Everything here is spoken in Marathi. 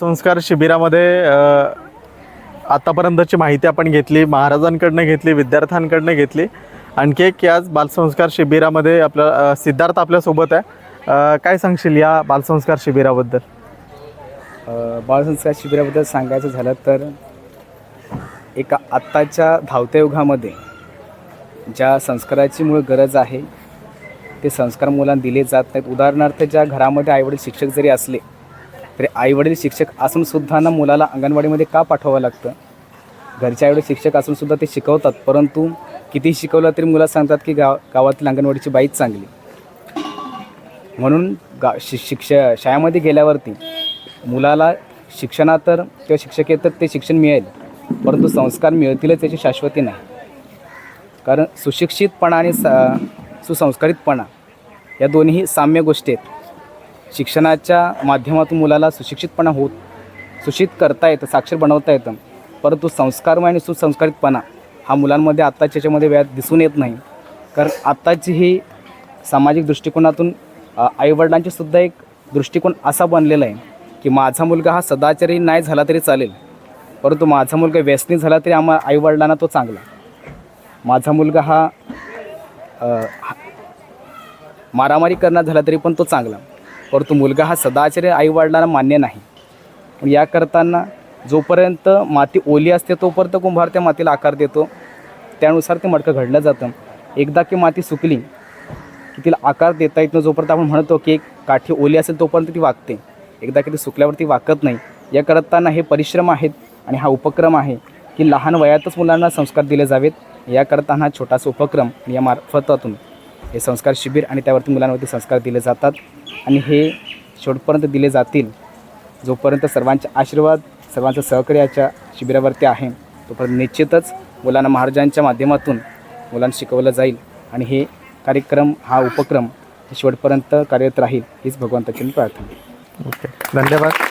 संस्कार शिबिरामध्ये आतापर्यंतची माहिती आपण घेतली महाराजांकडनं घेतली विद्यार्थ्यांकडनं घेतली. आणखी एक आज बालसंस्कार शिबिरामध्ये आपल्या सिद्धार्थ आपल्यासोबत आहे. काय सांगशील या बालसंस्कार शिबिराबद्दल? बालसंस्कार शिबिराबद्दल सांगायचं झालं तर एका आत्ताच्या धावत्या युगामध्ये ज्या संस्काराची मूळ गरज आहे ते संस्कार मुलांना दिले जात नाहीत. उदाहरणार्थ ज्या घरामध्ये आईवडील शिक्षक जरी असले तरी आईवडील शिक्षक असूनसुद्धा ना मुलाला अंगणवाडीमध्ये का पाठवावं लागतं? घरच्या आईवडील शिक्षक असूनसुद्धा ते शिकवतात परंतु कितीही शिकवलं तरी मुलं सांगतात की गाव गावातील अंगणवाडीची बाईच चांगली. म्हणून गा शि शिक्ष शाळेमध्ये गेल्यावरती मुलाला शिक्षणात तर किंवा शिक्षकेतर ते शिक्षण मिळेल परंतु संस्कार मिळतीलच याची शाश्वती नाही. कारण सुशिक्षितपणा आणि स सुसंस्कारितपणा या दोन्ही साम्य गोष्टी आहेत. शिक्षणाच्या माध्यमातून मुलाला सुशिक्षितपणा होत सुशिक्षित करता येतं साक्षर बनवता येतं. परंतु संस्कारमय आणि सुसंस्कारितपणा हा मुलांमध्ये आत्ताच्या याच्यामध्ये व्या दिसून येत नाही. कारण आत्ताची ही सामाजिक दृष्टिकोनातून आईवडिलांची सुद्धा एक दृष्टिकोन असा बनलेला आहे की माझा मुलगा हा सदाचारी नाही झाला तरी चालेल. परंतु माझा मुलगा व्यसनी झाला तरी आम्हा आईवडिलांना तो चांगला. माझा मुलगा हा हा- मारामारी करणार झाला तरी पण तो चांगला. परंतु मुलगा हा सदाचारी आईवडिलांना मान्य नाही. पण या करताना जोपर्यंत माती ओली असते तोपर्यंत कुंभार त्या मातीला आकार देतो. त्यानुसार ते मडकं घडलं जातं. एकदा की माती सुकली की तिला आकार देता येत नाही जोपर्यंत आपण म्हणतो की एक काठी ओली असेल तोपर्यंत ती वागते. एकदा की ती सुकल्यावरती वाकत नाही. या करताना हे परिश्रम आहेत आणि हा उपक्रम आहे की लहान वयातच मुलांना संस्कार दिले जावेत. या करताना हा छोटासा उपक्रम या मार्फतातून हे संस्कार शिबिर आणि त्यावरती मुलांवरती संस्कार दिले जातात. आणि हे शेवटपर्यंत दिले जातील जोपर्यंत सर्वांचे आशीर्वाद सर्वांचं सहकार्य याच्या शिबिरावरती आहे तोपर्यंत निश्चितच मुलांना महाराजांच्या माध्यमातून मुलांना शिकवलं जाईल. आणि हे कार्यक्रम हा उपक्रम शेवटपर्यंत कार्यरत राहील हीच भगवंताची मी प्रार्थना. ओके. धन्यवाद.